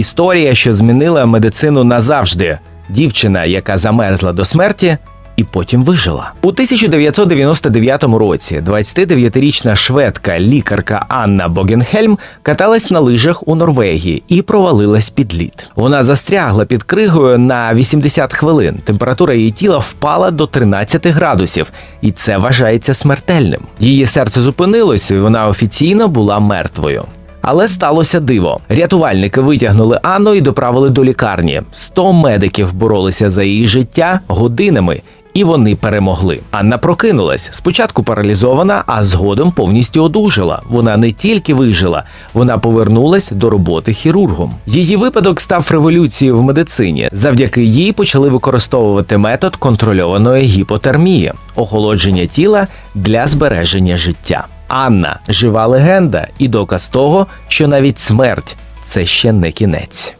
Історія, що змінила медицину назавжди. Дівчина, яка замерзла до смерті. І потім вижила у 1999 році. 29-річна шведка лікарка Анна Богенхельм каталась на лижах у Норвегії і провалилась під лід. Вона застрягла під кригою на 80 хвилин. Температура її тіла впала до 13 градусів, і це вважається смертельним. Її серце зупинилося, і вона офіційно була мертвою. Але сталося диво. Рятувальники витягнули Анну і доправили до лікарні. 100 медиків боролися за її життя годинами. І вони перемогли. Анна прокинулась спочатку паралізована, а згодом повністю одужала. Вона не тільки вижила, вона повернулась до роботи хірургом. Її випадок став революцією в медицині. Завдяки їй почали використовувати метод контрольованої гіпотермії, охолодження тіла для збереження життя. Анна жива легенда і доказ того, що навіть смерть це ще не кінець.